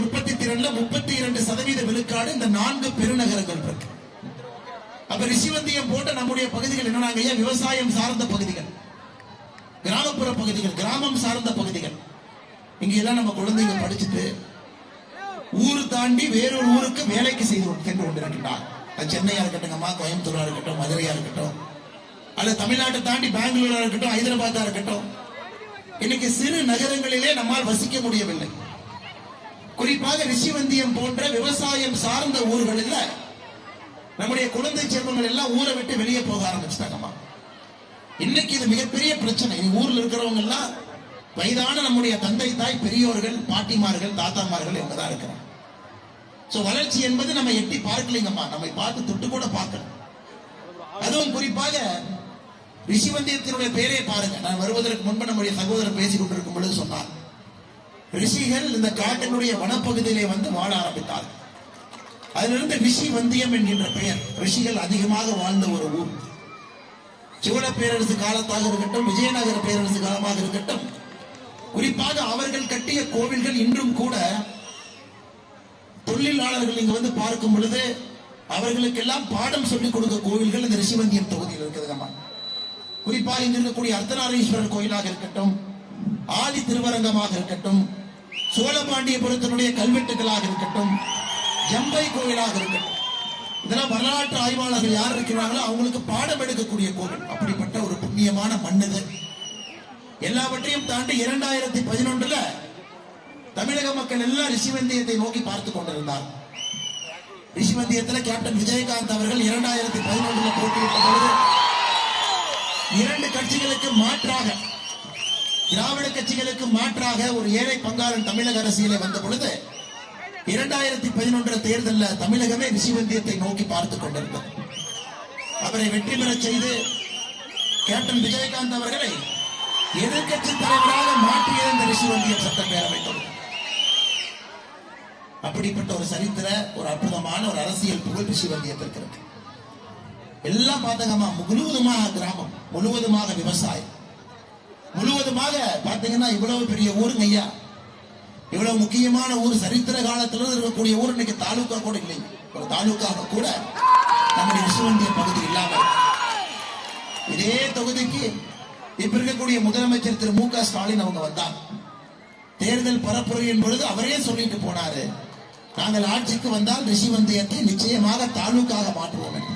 உற்பத்தி திறன்ல முப்பத்தி இரண்டு சதவீத விழுக்காடு இந்த நான்கு பெருநகரங்கள் இருக்கு. அப்ப ரிஷிவந்தியம் போன்ற நம்முடைய பகுதிகள் என்னன்னாங்க ஐயா? விவசாயம் சார்ந்த பகுதிகள். கிராமப்புற பகுதிகள் கிராமம் சார்ந்த பகுதிகள். இங்க எல்லாம் நம்ம குழந்தைங்க படிச்சுட்டு ஊர் தாண்டி வேறொரு ஊருக்கு வேலைக்கு செய்து சென்று கொண்டிருக்கின்றார். அது சென்னையா இருக்கட்டும்மா கோயம்புத்தூரா இருக்கட்டும் மதுரையா இருக்கட்டும் அல்லது தமிழ்நாட்டை தாண்டி பெங்களூரா இருக்கட்டும் ஹைதராபாத்தா இருக்கட்டும். இன்னைக்கு சிறு நகரங்களிலே நம்மால் வசிக்க முடியவில்லை. குறிப்பாக ரிஷிவந்தியம் போன்ற விவசாயம் சார்ந்த ஊர்களில் நம்முடைய குழந்தை செல்வங்கள் எல்லாம் ஊரை விட்டு வெளியே போக ஆரம்பிச்சிட்டாங்கம்மா. இன்னைக்கு இது மிகப்பெரிய பிரச்சனை. இனி ஊர்ல இருக்கிறவங்க எல்லாம் வயதான நம்முடைய தந்தை தாய் பெரியோர்கள் பாட்டிமார்கள் தாத்தாமார்கள் இவங்க தான் இருக்கிறாங்க. ஸோ வளர்ச்சி என்பது நம்ம எட்டி பார்க்கலைங்கம்மா. நம்மை பார்த்து தொட்டு கூட பார்க்கணும் அதுவும் குறிப்பாக ரிஷிவந்தியத்தினுடைய பேரே பாருங்க. நான் வருவதற்கு முன்பு நம்முடைய சகோதரர் பேசிக் கொண்டிருக்கும் பொழுது சொன்னார். ரிஷிகள் இந்த காட்டினுடைய வனப்பகுதியிலே வந்து வாழ ஆரம்பித்தார் அதிலிருந்து ரிஷி வந்தியம் என்கின்ற பெயர் ரிஷிகள் அதிகமாக வாழ்ந்த ஒரு ஊர். சோழ பேரரசு காலத்தாக இருக்கட்டும் விஜயநகர பேரரசு காலமாக இருக்கட்டும் குறிப்பாக அவர்கள் கட்டிய கோவில்கள் இன்றும் கூட தொழிலாளர்கள் இங்க வந்து பார்க்கும் பொழுது அவர்களுக்கெல்லாம் பாடம் சொல்லிக் கொடுக்க கோவில்கள் இந்த ரிஷிவந்தியம் தொகுதியில் இருக்குதுங்கம்மா குறிப்பாக இங்க இருக்கக்கூடிய அர்த்தநாரீஸ்வரர் கோயிலாக இருக்கட்டும் ஆதி திருவரங்கமாக இருக்கட்டும் சோழபாண்டியபுரத்தினுடைய கல்வெட்டுகளாக இருக்கட்டும் ஜம்பை கோயிலாக இருக்கட்டும் இதெல்லாம் வரலாற்று ஆய்வாளர்கள் யார் இருக்கிறாங்களோ அவங்களுக்கு பாடம் எடுக்கக்கூடிய கோவில். அப்படிப்பட்ட ஒரு புண்ணியமான மண்ணுது எல்லாவற்றையும் தாண்டி இரண்டாயிரத்தி பதினொன்றுல தமிழக மக்கள் எல்லாம் ரிஷிவந்தியத்தை நோக்கி பார்த்து கொண்டிருந்தார் ரிஷிவந்தியத்துல கேப்டன் விஜயகாந்த் அவர்கள் இரண்டாயிரத்தி பதினொன்றுல போட்டியிட்ட பொழுது இரண்டு கட்சிகளுக்கு மாற்றாக திராவிட கட்சிகளுக்கு மாற்றாக ஒரு ஏழை பங்காளன் தமிழக அரசியலை வந்த பொழுது இரண்டாயிரத்தி பதினொன்று தேர்தலில் தமிழகமே ரிஷிவந்தியத்தை நோக்கி பார்த்துக் கொண்டிருந்தது. அவரை வெற்றி பெறச் செய்து கேப்டன் விஜயகாந்த் அவர்களை எதிர்கட்சி தலைவராக மாற்றியது இந்த ரிஷிவந்தியம் சட்டப்பேரவை அப்படிப்பட்ட ஒரு சரித்திர ஒரு அற்புதமான ஒரு அரசியல் புகழ் ரிஷிவந்தியத்திற்கு இருக்கு. எல்லாம் பார்த்தாங்கம்மா முழுவதுமாக கிராமம் முழுவதுமாக விவசாயம். முழுவதுமாக பாத்தீங்கன்னா இவ்வளவு பெரிய ஊருங்க ஐயா. இவ்வளவு முக்கியமான ஊர் சரித்திர காலத்துல இருக்கக்கூடிய ஊர் இன்னைக்கு தாலுகா கூட இல்லை. ஒரு தாலுகாக கூட நம்முடைய விசுவந்திய பகுதி இல்லாம இதே தொகுதிக்கு இப்ப இருக்கக்கூடிய முதலமைச்சர் திரு மு க ஸ்டாலின் அவங்க வந்தாங்க. தேர்தல் பரப்புரையின் பொழுது அவரே சொல்லிட்டு போனாரு. நாங்கள் ஆட்சிக்கு வந்தால் ரிஷிவந்தியத்தை நிச்சயமாக தாலுக்காக மாற்றுவோம்